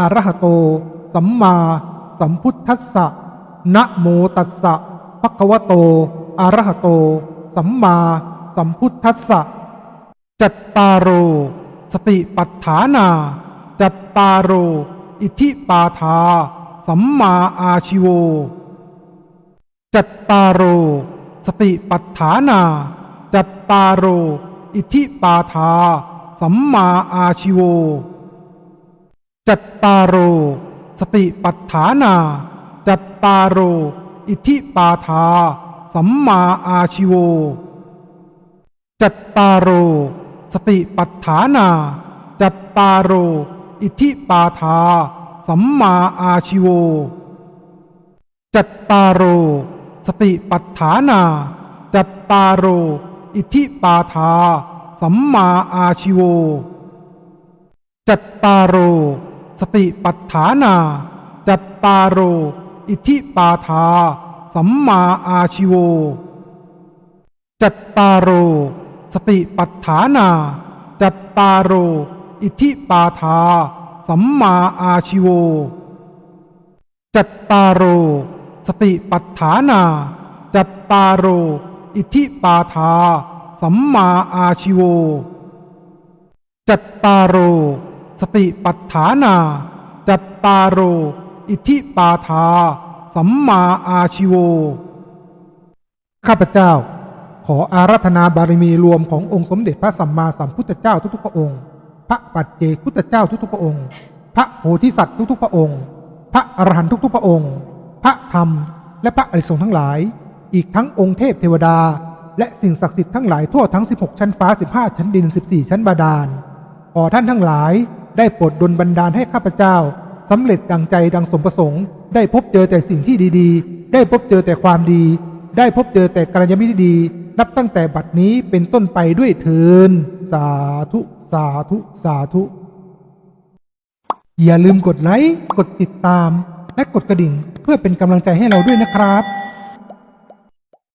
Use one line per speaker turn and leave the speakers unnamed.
อรหโต สัมมาสัมพุทธัสสะนะโมตัสสะภะคะวะโตอรหโต สัมมาสัมพุทธัสสะจัตตารโร สติปัฏฐานา จัตตารโร อิทิปาทา สัมมาอาชิโว จัตตารโร สติปัฏฐานา จัตตารโร อิทิปาทา สัมมาอาชิโว จัตตารโร สติปัฏฐานา จัตตารโร อิทิปาทา สัมมาอาชิโว จัตตารโร สติปัฏฐานา จัตตารโร อิทิปาทา สัมมาอาชิโว จัตตารโร สติปัฏฐานา จัตตารโร อิทิปาทา สัมมาอาชิโว จัตตารโร สติปัฏฐานา จัตตารโร อิทิปาทา สัมมาอาชิโว จัตตารโร สติปัฏฐานา จัตตารโร อิทิปาทา สัมมาอาชิโว จัตตารโร สติปัฏฐานา จัตตารโร อิทิปาทา สัมมาอาชิโว จัตตารโร สติปัฏฐานา จัตตาโร อิทิปาทา สัมมาอาชิโว ข้าพเจ้า ขออารัธนาบารมีรวมขององค์สมเด็จพระสัมมาสัมพุทธเจ้าทุกๆพระองค์ พระปัจเจกพุทธเจ้าทุกๆพระองค์ พระโพธิสัตว์ทุกๆพระองค์ พระอรหันต์ทุกๆพระองค์ พระธรรม และพระอริสงฆ์ทั้งหลาย อีกทั้งองค์เทพเทวดา และสิ่งศักดิ์สิทธิ์ทั้งหลายทั่วทั้ง 16 ชั้นฟ้า 15 ชั้นดิน 14 ชั้นบาดาลขอท่านทั้งหลาย ได้โปรดดลบันดาลให้ข้าพเจ้าสำเร็จดังใจดังสมประสงค์ ได้พบเจอแต่สิ่งที่ดีๆ ได้พบเจอแต่ความดี ได้พบเจอแต่กัลยาณมิตรดี นับตั้งแต่บัดนี้เป็นต้นไปด้วยเทินสาธุ สาธุ สาธุ อย่าลืมกดไลค์ กดติดตาม และกดกระดิ่งเพื่อเป็นกำลังใจให้เราด้วยนะครับ